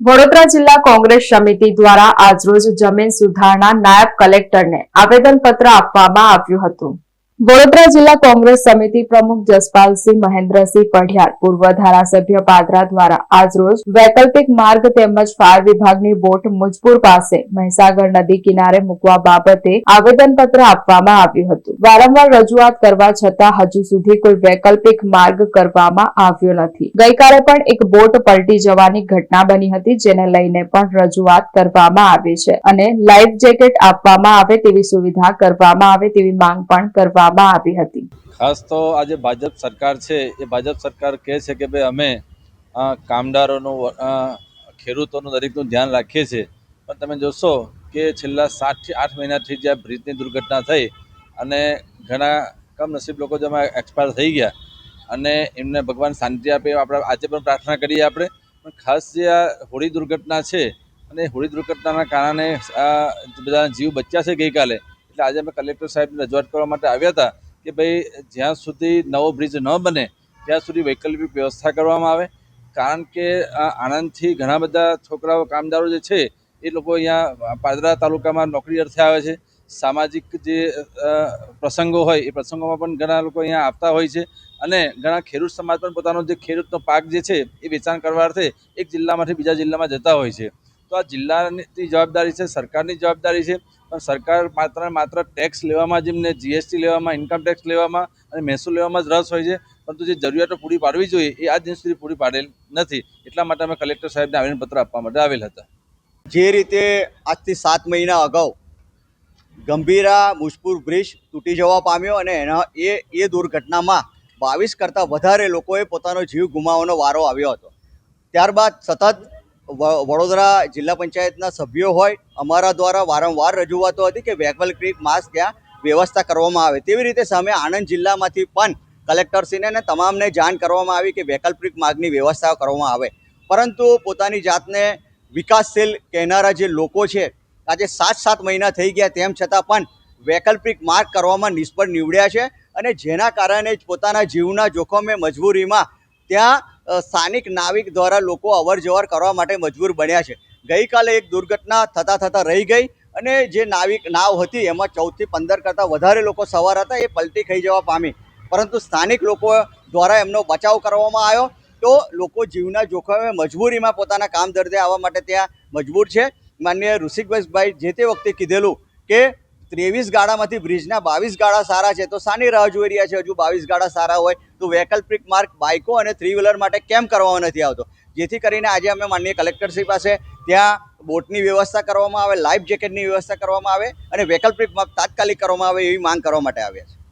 વડોદરા જિલ્લા કોંગ્રેસ સમિતિ દ્વારા આજરોજ જમીન સુધારણા નાયબ કલેક્ટરને આવેદનપત્ર આપવામાં આવ્યું હતું. વડોદરા જિલ્લા કોંગ્રેસ સમિતિ પ્રમુખ જસપાલસિંહ મહેન્દ્રસિંહ પઢિયાર પૂર્વ ધારાસભ્ય પાદરા દ્વારા આજરોજ વૈકલ્પિક માર્ગ તેમજ ફાયર વિભાગની બોટ મુજપુર પાસે મહીસાગર નદી કિનારે મૂકવા બાબતે આવેદનપત્ર આપવામાં આવ્યું હતું. વારંવાર રજૂઆત કરવા છતાં હજુ સુધી કોઈ વૈકલ્પિક માર્ગ કરવામાં આવ્યો નથી. ગઈકાલે પણ એક બોટ પલટી જવાની ઘટના બની હતી જેને લઈને પણ રજૂઆત કરવામાં આવી છે અને લાઈફ જેકેટ આપવામાં આવે તેવી સુવિધા કરવામાં આવે તેવી માંગ પણ કરવામાં આવી હતી. ખાસ તો આજે ભાજપ સરકાર છે, એ ભાજપ સરકાર કહે છે કે ભાઈ અમે કામદારોનું ખેડૂતોનું દરેકનું ધ્યાન રાખીએ છીએ. પણ તમે જોશો કે છેલ્લા સાતથી આઠ મહિનાથી જે બ્રિજની દુર્ઘટના થઈ અને ઘણા કમનસીબ લોકો જેમાં એક્સપાયર થઈ ગયા અને એમને ભગવાન શાંતિ આપે આપણે, આજે પણ પ્રાર્થના કરીએ આપણે. પણ ખાસ જે આ હોળી દુર્ઘટના છે અને હોળી દુર્ઘટનાના કારણે, આ બધા જીવ બચ્યા છે ગઈકાલે. એટલે આજે અમે કલેક્ટર સાહેબને રજૂઆત કરવા માટે આવ્યા હતા કે ભાઈ, જ્યાં સુધી નવો બ્રિજ ન બને, ત્યાં સુધી વૈકલ્પિક વ્યવસ્થા કરવામાં આવે. કારણ કે આણંદથી ઘણા બધા છોકરાઓ, કામદારો જે છે, એ લોકો અહીંયા પાદરા તાલુકામાં નોકરી અર્થે આવે છે. સામાજિક જે પ્રસંગો હોય, એ પ્રસંગોમાં પણ ઘણા લોકો અહીંયા આવતા હોય છે અને ઘણા ખેડૂત સમાજ પણ પોતાનો જે ખેડૂતનો પાક જે છે, એ વેચાણ કરવા અર્થે એક જિલ્લામાંથી બીજા જિલ્લામાં જતા હોય છે. તો આ જિલ્લાની જવાબદારી છે, સરકારની જવાબદારી છે. પણ સરકાર માત્ર માત્ર ટેક્સ લેવામાં જેમને જીએસટી લેવામાં ઇન્કમ ટેક્સ લેવામાં અને મહેસૂલ લેવામાં જ રસ હોય છે. પરંતુ જે જરૂરિયાતો પૂરી પાડવી જોઈએ એ આજ દિન સુધી પૂરી પાડેલ નથી. એટલા માટે અમે કલેક્ટર સાહેબને આવેદનપત્ર આપવા માટે આવેલ હતા. જે રીતે આજથી સાત મહિના અગાઉ ગંભીરા મુજપુર બ્રિજ તૂટી જવા પામ્યો અને એના એ એ દુર્ઘટનામાં બાવીસ કરતાં વધારે લોકોએ પોતાનો જીવ ગુમાવવાનો વારો આવ્યો હતો. ત્યારબાદ સતત વડોદરા જિલ્લા પંચાયતના સભ્યો હોય, અમારા દ્વારા વારંવાર રજૂઆતો હતી કે વૈકલ્પિક માસ્ક ત્યાં વ્યવસ્થા કરવામાં આવે. તેવી રીતે સામે આણંદ જિલ્લામાંથી પણ કલેક્ટરશ્રીને અને તમામને જાણ કરવામાં આવી કે વૈકલ્પિક માર્ગની વ્યવસ્થા કરવામાં આવે. પરંતુ પોતાની જાતને વિકાસશીલ કહેનારા જે લોકો છે, આજે સાત સાત મહિના થઈ ગયા તેમ છતાં પણ વૈકલ્પિક માર્ગ કરવામાં નિષ્ફળ નીવડ્યા છે અને જેના કારણે જ પોતાના જીવના જોખમે મજબૂરીમાં ત્યાં સ્થાનિક નાવિક દ્વારા લોકો અવર જવર કરવા માટે મજબૂર બન્યા છે. ગઈકાલે એક દુર્ઘટના થતાં થતાં રહી ગઈ અને જે નાવિક નાવ હતી એમાં ચૌદથી પંદર કરતાં વધારે લોકો સવાર હતા, એ પલટી ખાઈ જવા પામી. પરંતુ સ્થાનિક લોકો દ્વારા એમનો બચાવ કરવામાં આવ્યો તો લોકો જીવના જોખમે મજબૂરીમાં પોતાના કામ દર્દે આવવા માટે ત્યાં મજબૂર છે. માન્ય ઋષિકભાઈ જે તે વખતે કીધેલું કે ત્રેવીસ ગાડામાંથી બ્રિજના બાવીસ ગાડા સારા છે. તો સાની રાહ જોઈ રહ્યા છે? હજુ બાવીસ ગાડા સારા હોય તો વૈકલ્પિક માર્ગ, બાઇકો અને થ્રી વ્હીલર માટે કેમ કરવામાં નથી આવતો? જેથી કરીને આજે અમે માનનીય કલેક્ટરશ્રી પાસે ત્યાં બોટની વ્યવસ્થા કરવામાં આવે, લાઈફ જેકેટની વ્યવસ્થા કરવામાં આવે અને વૈકલ્પિક માર્ગ તાત્કાલિક કરવામાં આવે એવી માંગ કરવા માટે આવ્યા છે